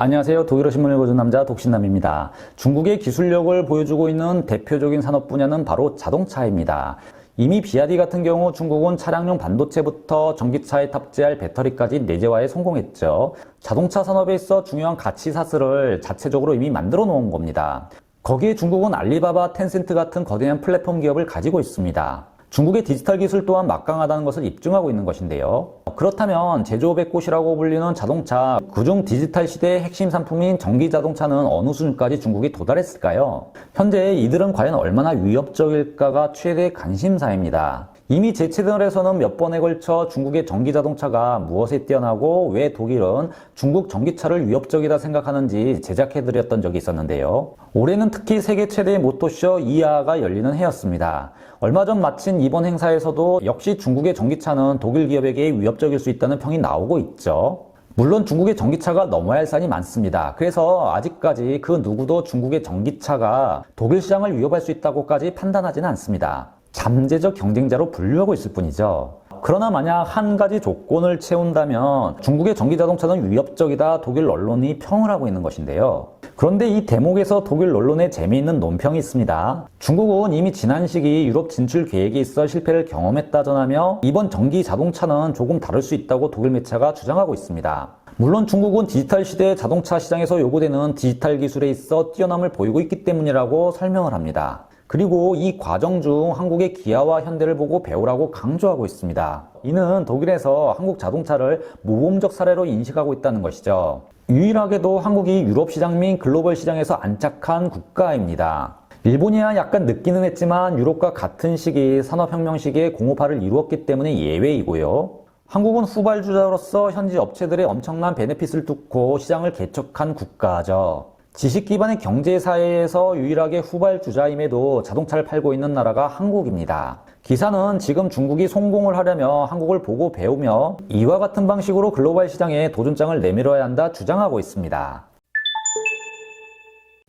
안녕하세요. 독일어 신문 읽어준 남자 독신남입니다. 중국의 기술력을 보여주고 있는 대표적인 산업 분야는 바로 자동차입니다. 이미 비아디 같은 경우 중국은 차량용 반도체부터 전기차에 탑재할 배터리까지 내재화에 성공했죠. 자동차 산업에 있어 중요한 가치 사슬을 자체적으로 이미 만들어 놓은 겁니다. 거기에 중국은 알리바바, 텐센트 같은 거대한 플랫폼 기업을 가지고 있습니다. 중국의 디지털 기술 또한 막강하다는 것을 입증하고 있는 것인데요. 그렇다면 제조업의 꽃이라고 불리는 자동차, 그중 디지털 시대의 핵심 상품인 전기 자동차는 어느 수준까지 중국이 도달했을까요? 현재 이들은 과연 얼마나 위협적일까가 최대 관심사입니다. 이미 제 채널에서는 몇 번에 걸쳐 중국의 전기 자동차가 무엇에 뛰어나고 왜 독일은 중국 전기차를 위협적이다 생각하는지 제작해드렸던 적이 있었는데요. 올해는 특히 세계 최대의 모토쇼 이아가 열리는 해였습니다. 얼마 전 마친 이번 행사에서도 역시 중국의 전기차는 독일 기업에게 위협적일 수 있다는 평이 나오고 있죠. 물론 중국의 전기차가 넘어야 할 산이 많습니다. 그래서 아직까지 그 누구도 중국의 전기차가 독일 시장을 위협할 수 있다고까지 판단하지는 않습니다. 잠재적 경쟁자로 분류하고 있을 뿐이죠. 그러나 만약 한 가지 조건을 채운다면 중국의 전기 자동차는 위협적이다 독일 언론이 평을 하고 있는 것인데요. 그런데 이 대목에서 독일 언론에 재미있는 논평이 있습니다. 중국은 이미 지난 시기 유럽 진출 계획이 있어 실패를 경험했다 전하며 이번 전기 자동차는 조금 다를 수 있다고 독일 매체가 주장하고 있습니다. 물론 중국은 디지털 시대의 자동차 시장에서 요구되는 디지털 기술에 있어 뛰어남을 보이고 있기 때문이라고 설명을 합니다. 그리고 이 과정 중 한국의 기아와 현대를 보고 배우라고 강조하고 있습니다. 이는 독일에서 한국 자동차를 모범적 사례로 인식하고 있다는 것이죠. 유일하게도 한국이 유럽 시장 및 글로벌 시장에서 안착한 국가입니다. 일본이야 약간 늦기는 했지만 유럽과 같은 시기 산업혁명 시기에 공업화를 이루었기 때문에 예외이고요. 한국은 후발주자로서 현지 업체들의 엄청난 베네핏을 뚫고 시장을 개척한 국가죠. 지식 기반의 경제 사회에서 유일하게 후발주자임에도 자동차를 팔고 있는 나라가 한국입니다. 기사는 지금 중국이 성공을 하려며 한국을 보고 배우며 이와 같은 방식으로 글로벌 시장에 도전장을 내밀어야 한다 주장하고 있습니다.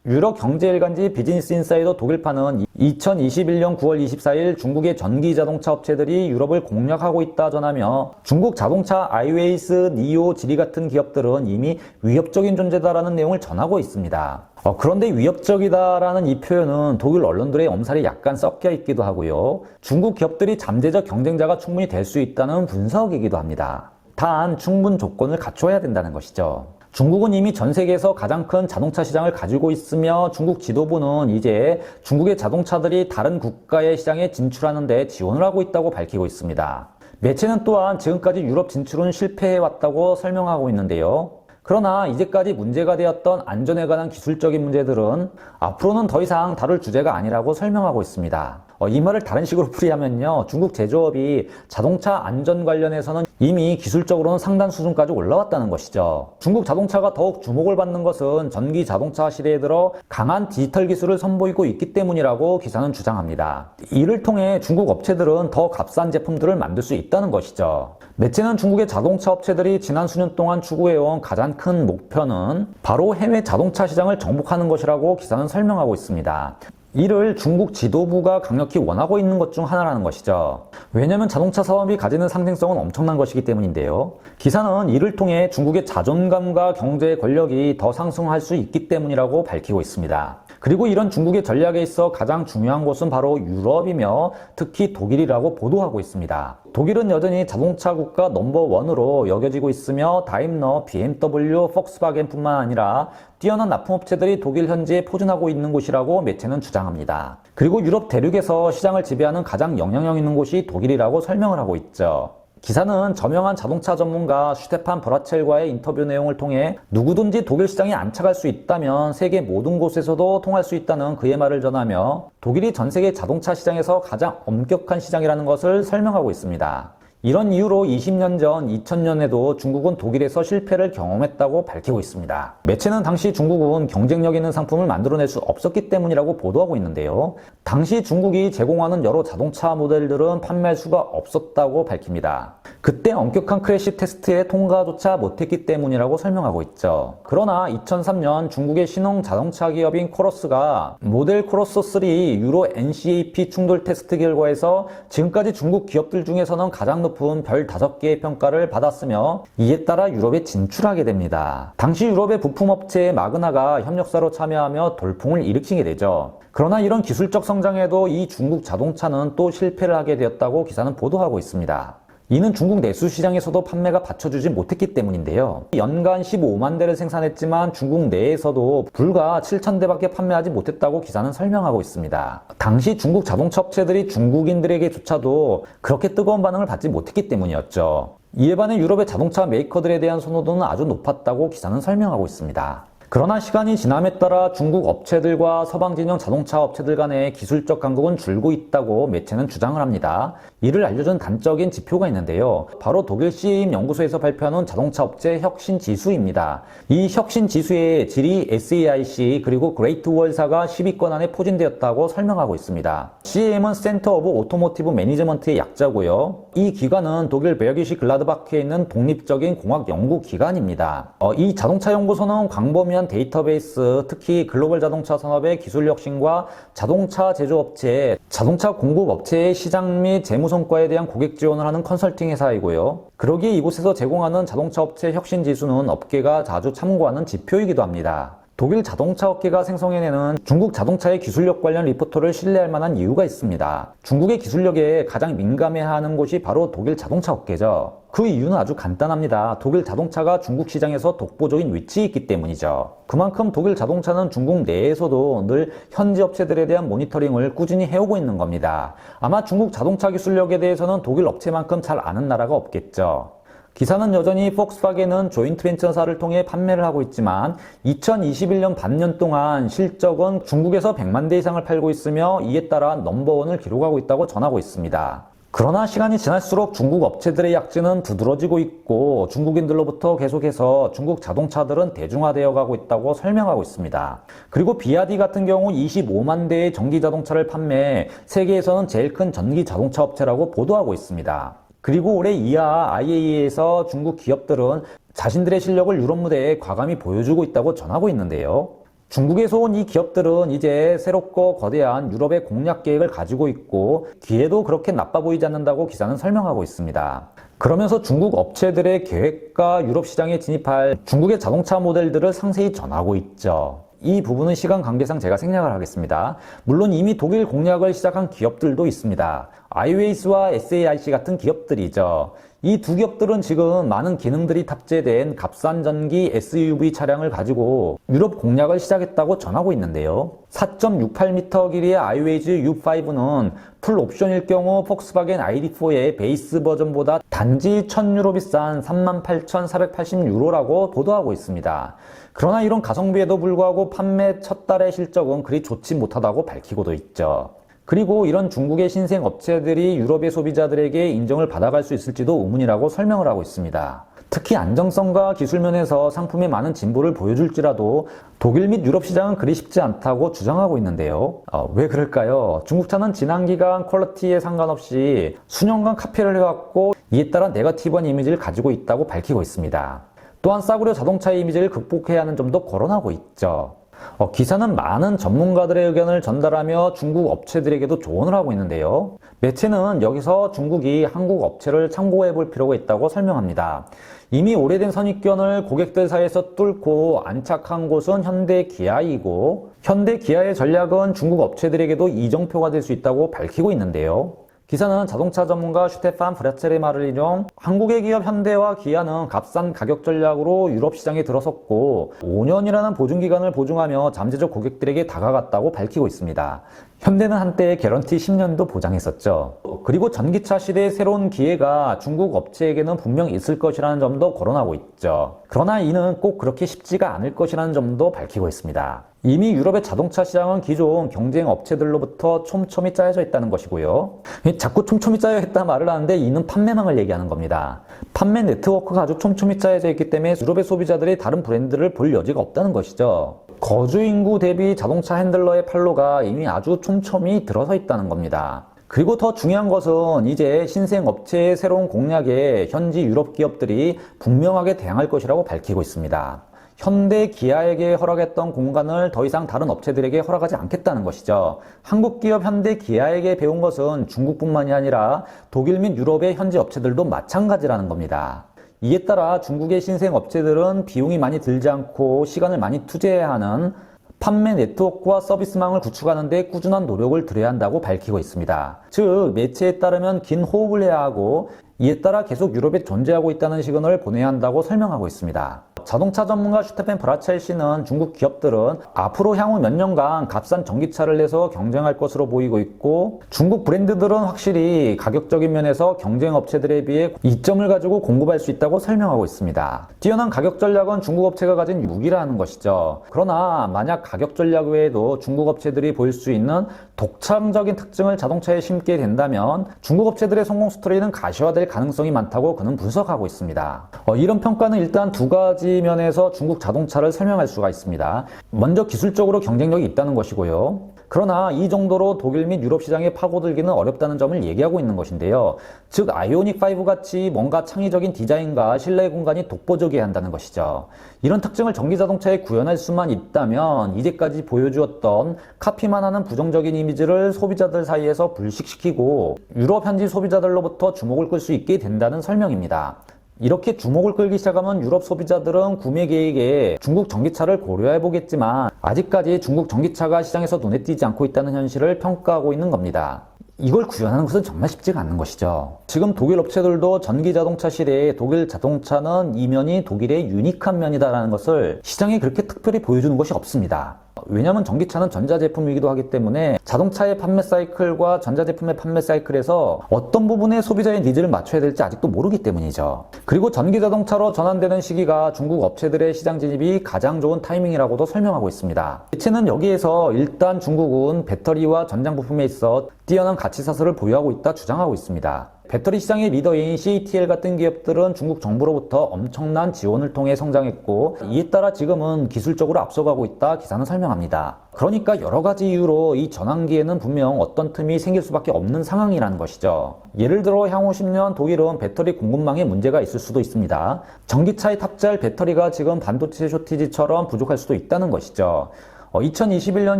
유럽 경제일간지 비즈니스 인사이더 독일판은 2021년 9월 24일 중국의 전기 자동차 업체들이 유럽을 공략하고 있다 전하며 중국 자동차 아이웨이스, 니오, 지리 같은 기업들은 이미 위협적인 존재다라는 내용을 전하고 있습니다. 어, 그런데 위협적이다라는 이 표현은 독일 언론들의 엄살이 약간 섞여 있기도 하고요. 중국 기업들이 잠재적 경쟁자가 충분히 될 수 있다는 분석이기도 합니다. 단 충분 조건을 갖춰야 된다는 것이죠. 중국은 이미 전 세계에서 가장 큰 자동차 시장을 가지고 있으며 중국 지도부는 이제 중국의 자동차들이 다른 국가의 시장에 진출하는 데 지원을 하고 있다고 밝히고 있습니다. 매체는 또한 지금까지 유럽 진출은 실패해왔다고 설명하고 있는데요. 그러나 이제까지 문제가 되었던 안전에 관한 기술적인 문제들은 앞으로는 더 이상 다룰 주제가 아니라고 설명하고 있습니다. 어, 이 말을 다른 식으로 풀이하면요. 중국 제조업이 자동차 안전 관련해서는 이미 기술적으로는 상단 수준까지 올라왔다는 것이죠. 중국 자동차가 더욱 주목을 받는 것은 전기 자동차 시대에 들어 강한 디지털 기술을 선보이고 있기 때문이라고 기사는 주장합니다. 이를 통해 중국 업체들은 더 값싼 제품들을 만들 수 있다는 것이죠. 매체는 중국의 자동차 업체들이 지난 수년 동안 추구해온 가장 큰 목표는 바로 해외 자동차 시장을 정복하는 것이라고 기사는 설명하고 있습니다. 이를 중국 지도부가 강력히 원하고 있는 것 중 하나라는 것이죠. 왜냐하면 자동차 사업이 가지는 상징성은 엄청난 것이기 때문인데요. 기사는 이를 통해 중국의 자존감과 경제 권력이 더 상승할 수 있기 때문이라고 밝히고 있습니다. 그리고 이런 중국의 전략에 있어 가장 중요한 곳은 바로 유럽이며 특히 독일이라고 보도하고 있습니다. 독일은 여전히 자동차 국가 넘버원으로 여겨지고 있으며 다임러, BMW, 폭스바겐뿐만 아니라 뛰어난 납품업체들이 독일 현지에 포진하고 있는 곳이라고 매체는 주장합니다. 그리고 유럽 대륙에서 시장을 지배하는 가장 영향력 있는 곳이 독일이라고 설명을 하고 있죠. 기사는 저명한 자동차 전문가 슈테판 버라첼과의 인터뷰 내용을 통해 누구든지 독일 시장에 안착할 수 있다면 세계 모든 곳에서도 통할 수 있다는 그의 말을 전하며 독일이 전 세계 자동차 시장에서 가장 엄격한 시장이라는 것을 설명하고 있습니다. 이런 이유로 20년 전 2000년에도 중국은 독일에서 실패를 경험했다고 밝히고 있습니다. 매체는 당시 중국은 경쟁력 있는 상품을 만들어낼 수 없었기 때문이라고 보도하고 있는데요. 당시 중국이 제공하는 여러 자동차 모델들은 판매할 수가 없었다고 밝힙니다. 그때 엄격한 크래시 테스트에 통과조차 못했기 때문이라고 설명하고 있죠. 그러나 2003년 중국의 신흥 자동차 기업인 코러스가 모델 코러스 3 유로 NCAP 충돌 테스트 결과에서 지금까지 중국 기업들 중에서는 가장 높은 별 5개의 평가를 받았으며 이에 따라 유럽에 진출하게 됩니다. 당시 유럽의 부품업체 마그나가 협력사로 참여하며 돌풍을 일으키게 되죠. 그러나 이런 기술적 성장에도 이 중국 자동차는 또 실패를 하게 되었다고 기사는 보도하고 있습니다. 이는 중국 내수 시장에서도 판매가 받쳐주지 못했기 때문인데요. 연간 15만 대를 생산했지만 중국 내에서도 불과 7천 대밖에 판매하지 못했다고 기사는 설명하고 있습니다. 당시 중국 자동차 업체들이 중국인들에게조차도 그렇게 뜨거운 반응을 받지 못했기 때문이었죠. 이에 반해 유럽의 자동차 메이커들에 대한 선호도는 아주 높았다고 기사는 설명하고 있습니다. 그러나 시간이 지남에 따라 중국 업체들과 서방 진영 자동차 업체들 간의 기술적 간극은 줄고 있다고 매체는 주장을 합니다. 이를 알려준 단적인 지표가 있는데요. 바로 독일 CA임 연구소에서 발표하는 자동차 업체 혁신 지수입니다. 이 혁신 지수의 질이 SAIC 그리고 그레이트 월사가 10위권 안에 포진되었다고 설명하고 있습니다. CA임은 센터 오브 오토모티브 매니지먼트의 약자고요. 이 기관은 독일 베어기시 글라드바크에 있는 독립적인 공학 연구 기관입니다. 어, 이 자동차 연구소는 광범위한 데이터베이스, 특히 글로벌 자동차 산업의 기술 혁신과 자동차 제조업체, 자동차 공급 업체의 시장 및 재무 성과에 대한 고객 지원을 하는 컨설팅 회사이고요. 그러기에 이곳에서 제공하는 자동차 업체 혁신 지수는 업계가 자주 참고하는 지표이기도 합니다. 독일 자동차 업계가 생성해내는 중국 자동차의 기술력 관련 리포터를 신뢰할 만한 이유가 있습니다. 중국의 기술력에 가장 민감해하는 곳이 바로 독일 자동차 업계죠. 그 이유는 아주 간단합니다. 독일 자동차가 중국 시장에서 독보적인 위치에 있기 때문이죠. 그만큼 독일 자동차는 중국 내에서도 늘 현지 업체들에 대한 모니터링을 꾸준히 해오고 있는 겁니다. 아마 중국 자동차 기술력에 대해서는 독일 업체만큼 잘 아는 나라가 없겠죠. 기사는 여전히 폭스바겐은 조인트 벤처사를 통해 판매를 하고 있지만 2021년 반년 동안 실적은 중국에서 100만 대 이상을 팔고 있으며 이에 따라 넘버원을 기록하고 있다고 전하고 있습니다. 그러나 시간이 지날수록 중국 업체들의 약진은 두드러지고 있고 중국인들로부터 계속해서 중국 자동차들은 대중화되어 가고 있다고 설명하고 있습니다. 그리고 비아디 같은 경우 25만 대의 전기 자동차를 판매 세계에서는 제일 큰 전기 자동차 업체라고 보도하고 있습니다. 그리고 올해 이하 IAEA에서 중국 기업들은 자신들의 실력을 유럽 무대에 과감히 보여주고 있다고 전하고 있는데요. 중국에서 온 이 기업들은 이제 새롭고 거대한 유럽의 공략 계획을 가지고 있고 기회도 그렇게 나빠 보이지 않는다고 기사는 설명하고 있습니다. 그러면서 중국 업체들의 계획과 유럽 시장에 진입할 중국의 자동차 모델들을 상세히 전하고 있죠. 이 부분은 시간 관계상 제가 생략을 하겠습니다. 물론 이미 독일 공략을 시작한 기업들도 있습니다. 아이웨이스와 SAIC 같은 기업들이죠. 이 두 기업들은 지금 많은 기능들이 탑재된 값싼 전기 SUV 차량을 가지고 유럽 공략을 시작했다고 전하고 있는데요. 4.68m 길이의 아이웨이즈 U5는 풀 옵션일 경우 폭스바겐 ID4의 베이스 버전보다 단지 1000유로 비싼 38,480유로라고 보도하고 있습니다. 그러나 이런 가성비에도 불구하고 판매 첫 달의 실적은 그리 좋지 못하다고 밝히고도 있죠. 그리고 이런 중국의 신생 업체들이 유럽의 소비자들에게 인정을 받아갈 수 있을지도 의문이라고 설명을 하고 있습니다. 특히 안정성과 기술 면에서 상품의 많은 진보를 보여줄지라도 독일 및 유럽 시장은 그리 쉽지 않다고 주장하고 있는데요. 어, 왜 그럴까요? 중국차는 지난 기간 퀄리티에 상관없이 수년간 카피를 해왔고 이에 따라 네거티브한 이미지를 가지고 있다고 밝히고 있습니다. 또한 싸구려 자동차의 이미지를 극복해야 하는 점도 거론하고 있죠. 어, 기사는 많은 전문가들의 의견을 전달하며 중국 업체들에게도 조언을 하고 있는데요. 매체는 여기서 중국이 한국 업체를 참고해 볼 필요가 있다고 설명합니다. 이미 오래된 선입견을 고객들 사이에서 뚫고 안착한 곳은 현대 기아이고 현대 기아의 전략은 중국 업체들에게도 이정표가 될 수 있다고 밝히고 있는데요. 기사는 자동차 전문가 슈테판 말을 인용 한국의 기업 현대와 기아는 값싼 가격 전략으로 유럽 시장에 들어섰고 5년이라는 보증기간을 보증하며 잠재적 고객들에게 다가갔다고 밝히고 있습니다. 현대는 한때 개런티 10년도 보장했었죠. 그리고 전기차 시대의 새로운 기회가 중국 업체에게는 분명 있을 것이라는 점도 거론하고 있죠. 그러나 이는 꼭 그렇게 쉽지가 않을 것이라는 점도 밝히고 있습니다. 이미 유럽의 자동차 시장은 기존 경쟁 업체들로부터 촘촘히 짜여져 있다는 것이고요. 자꾸 촘촘히 짜여 있다 말을 하는데 이는 판매망을 얘기하는 겁니다. 판매 네트워크가 아주 촘촘히 짜여져 있기 때문에 유럽의 소비자들이 다른 브랜드를 볼 여지가 없다는 것이죠. 거주 인구 대비 자동차 핸들러의 판로가 이미 아주 촘촘히 들어서 있다는 겁니다. 그리고 더 중요한 것은 이제 신생 업체의 새로운 공략에 현지 유럽 기업들이 분명하게 대항할 것이라고 밝히고 있습니다. 현대 기아에게 허락했던 공간을 더 이상 다른 업체들에게 허락하지 않겠다는 것이죠. 한국 기업 현대 기아에게 배운 것은 중국뿐만이 아니라 독일 및 유럽의 현지 업체들도 마찬가지라는 겁니다. 이에 따라 중국의 신생 업체들은 비용이 많이 들지 않고 시간을 많이 투자해야 하는 판매 네트워크와 서비스망을 구축하는 데 꾸준한 노력을 들여야 한다고 밝히고 있습니다. 즉, 매체에 따르면 긴 호흡을 해야 하고 이에 따라 계속 유럽에 존재하고 있다는 시그널을 보내야 한다고 설명하고 있습니다. 자동차 전문가 슈테펜 브라첼 씨는 중국 기업들은 앞으로 향후 몇 년간 값싼 전기차를 내서 경쟁할 것으로 보이고 있고 중국 브랜드들은 확실히 가격적인 면에서 경쟁 업체들에 비해 이점을 가지고 공급할 수 있다고 설명하고 있습니다. 뛰어난 가격 전략은 중국 업체가 가진 무기라는 것이죠. 그러나 만약 가격 전략 외에도 중국 업체들이 보일 수 있는 독창적인 특징을 자동차에 심게 된다면 중국 업체들의 성공 스토리는 가시화될 가능성이 많다고 그는 분석하고 있습니다. 어, 이런 평가는 일단 두 가지 면에서 중국 자동차를 설명할 수가 있습니다. 먼저 기술적으로 경쟁력이 있다는 것이고요. 그러나 이 정도로 독일 및 유럽 시장에 파고들기는 어렵다는 점을 얘기하고 있는 것인데요. 즉 아이오닉 5 같이 뭔가 창의적인 디자인과 실내 공간이 독보적이어야 한다는 것이죠. 이런 특징을 전기 자동차에 구현할 수만 있다면 이제까지 보여주었던 카피만 하는 부정적인 이미지를 소비자들 사이에서 불식시키고 유럽 현지 소비자들로부터 주목을 끌 수 있게 된다는 설명입니다. 이렇게 주목을 끌기 시작하면 유럽 소비자들은 구매 계획에 중국 전기차를 고려해 보겠지만 아직까지 중국 전기차가 시장에서 눈에 띄지 않고 있다는 현실을 평가하고 있는 겁니다. 이걸 구현하는 것은 정말 쉽지가 않는 것이죠. 지금 독일 업체들도 전기 자동차 시대에 독일 자동차는 이면이 독일의 유니크한 면이다라는 것을 시장에 그렇게 특별히 보여주는 것이 없습니다. 왜냐하면 전기차는 전자제품이기도 하기 때문에 자동차의 판매 사이클과 전자제품의 판매 사이클에서 어떤 부분에 소비자의 니즈를 맞춰야 될지 아직도 모르기 때문이죠. 그리고 전기자동차로 전환되는 시기가 중국 업체들의 시장 진입이 가장 좋은 타이밍이라고도 설명하고 있습니다. 대체는 여기에서 일단 중국은 배터리와 전장 부품에 있어 뛰어난 가치 사슬을 보유하고 있다 주장하고 있습니다. 배터리 시장의 리더인 CATL 같은 기업들은 중국 정부로부터 엄청난 지원을 통해 성장했고 이에 따라 지금은 기술적으로 앞서가고 있다 기사는 설명합니다. 그러니까 여러 가지 이유로 이 전환기에는 분명 어떤 틈이 생길 수밖에 없는 상황이라는 것이죠. 예를 들어 향후 10년 독일은 배터리 공급망에 문제가 있을 수도 있습니다. 전기차에 탑재할 배터리가 지금 반도체 쇼티지처럼 부족할 수도 있다는 것이죠. 2021년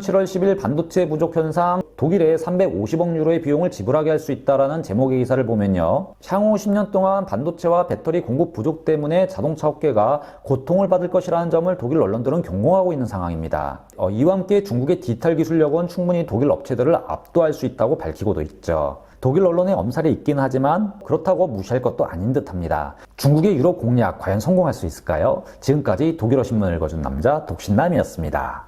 7월 10일 반도체 부족 현상 독일에 350억 유로의 비용을 지불하게 할 수 있다라는 제목의 기사를 보면요. 향후 10년 동안 반도체와 배터리 공급 부족 때문에 자동차 업계가 고통을 받을 것이라는 점을 독일 언론들은 경고하고 있는 상황입니다. 어, 이와 함께 중국의 디지털 기술력은 충분히 독일 업체들을 압도할 수 있다고 밝히고도 있죠. 독일 언론의 엄살이 있긴 하지만 그렇다고 무시할 것도 아닌 듯 합니다. 중국의 유럽 공략 과연 성공할 수 있을까요? 지금까지 독일어 신문을 읽어준 남자 독신남이었습니다.